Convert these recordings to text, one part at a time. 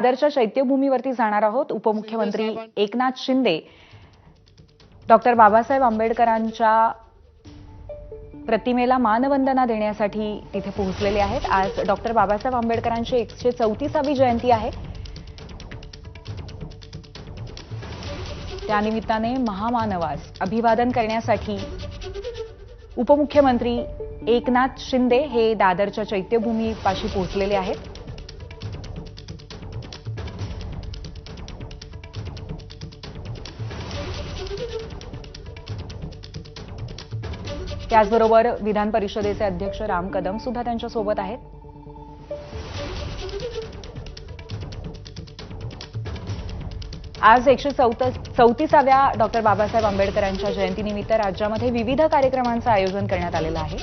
दादरच्या चैत्यभूमीवरती जाणार आहोत. उपमुख्यमंत्री एकनाथ शिंदे डॉक्टर बाबासाहेब आंबेडकरांच्या प्रतिमेला मानवंदना देण्यासाठी तिथे पोहोचलेले आहेत. आज डॉक्टर बाबासाहेब आंबेडकरांची एकशे चौतीसावी जयंती आहे. त्यानिमित्ताने महामानवास अभिवादन करण्यासाठी उपमुख्यमंत्री एकनाथ शिंदे हे दादरच्या चैत्यभूमीपाशी पोहोचलेले आहेत. त्याचबरोबर विधान परिषदेचे अध्यक्ष राम कदम सुद्धा त्यांच्यासोबत आहेत. आज एकशे चौतीसाव्या डॉक्टर बाबासाहेब आंबेडकरांच्या जयंतीनिमित्त राज्यामध्ये विविध कार्यक्रमांचं आयोजन करण्यात आलेलं आहे.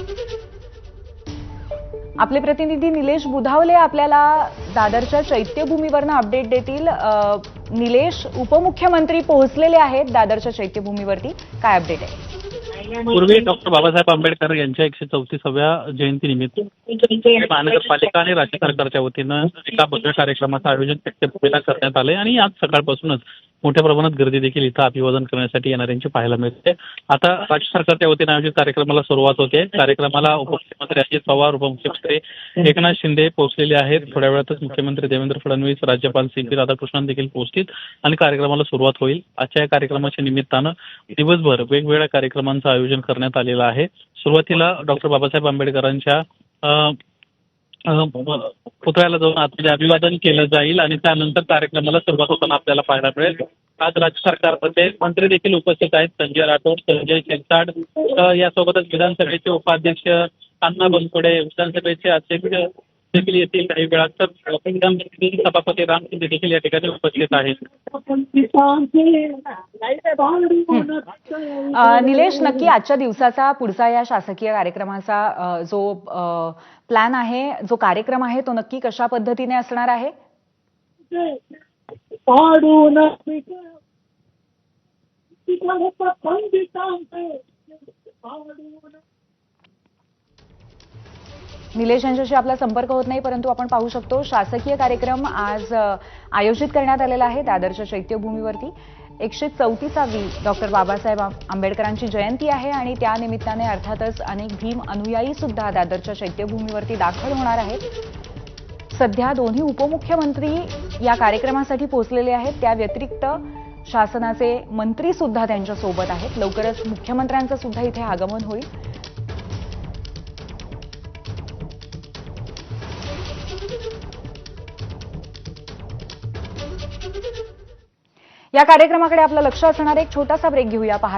आपले प्रतिनिधी निलेश बुधावले आपल्याला दादरच्या चैत्यभूमीवरनं अपडेट देतील. निलेश उपमुख्यमंत्री पोहोचलेले आहेत दादरच्या चैत्यभूमीवरती. काय अपडेट आहे? पूर्वी डॉक्टर बाबासाहेब आंबेडकर यांच्या एकशे चौतीसाव्या जयंतीनिमित्त महानगरपालिका आणि राज्य सरकारच्या वतीनं एका भव्य कार्यक्रमाचं आयोजन करण्यात आलंय. आणि आज सकाळपासूनच मोठ्या प्रमाणात गर्दी देखील इथं अभिवादन करण्यासाठी येणाऱ्यांची पाहायला मिळते. आता राज्य सरकारच्या वतीने आयोजित कार्यक्रमाला सुरुवात होते. कार्यक्रमाला उपमुख्यमंत्री अजित पवार उपमुख्यमंत्री एकनाथ शिंदे पोहोचलेले आहेत. थोड्या वेळातच मुख्यमंत्री देवेंद्र फडणवीस राज्यपाल सी पी राधाकृष्णन देखील पोहोचतील आणि कार्यक्रमाला सुरुवात होईल. आजच्या या कार्यक्रमाच्या निमित्तानं दिवसभर वेगवेगळ्या कार्यक्रमांचं आयोजन करण्यात आलेलं आहे. सुरुवातीला डॉक्टर बाबासाहेब आंबेडकरांच्या पुतळ्याला जाऊन आतमध्ये अभिवादन केलं जाईल आणि त्यानंतर कार्यक्रमाला सुरुवात होताना आपल्याला पाहायला मिळेल. आज राज्य सरकारमध्ये मंत्री देखील उपस्थित आहेत. संजय राठोड संजय शिरसाट यासोबतच विधानसभेचे उपाध्यक्ष अण्णा बनसोडे विधानसभेचे अध्यक्ष देखील येतील काही वेळात. तर विधानसभेचे सभापती राम शिंदे देखील या ठिकाणी उपस्थित आहेत. निलेश नक्की आजच्या दिवसाचा पुढचा या शासकीय कार्यक्रमाचा जो प्लॅन आहे जो कार्यक्रम आहे तो नक्की कशा पद्धतीने असणार आहे? पाडून पंडितांचे पाडून निलेश यांच्याशी आपला संपर्क होत नाही परंतु आपण पाहू शकतो शासकीय कार्यक्रम आज आयोजित करण्यात आलेला आहे दादरच्या चैत्यभूमीवरती. एकशे चौतीसावी डॉक्टर बाबासाहेब आंबेडकरांची जयंती आहे आणि त्या निमित्ताने अर्थातच अनेक भीम अनुयायी सुद्धा दादरच्या चैत्यभूमीवरती दाखल होणार आहेत. सध्या दोन्ही उपमुख्यमंत्री या कार्यक्रमासाठी पोहोचलेले आहेत. त्या व्यतिरिक्त शासनाचे मंत्री सुद्धा त्यांच्यासोबत आहेत. लवकरच मुख्यमंत्र्यांचं सुद्धा इथे आगमन होईल. या कार्यक्रमाकडे आपलं लक्ष असणार एक छोटासा ब्रेक घेऊया. पहा.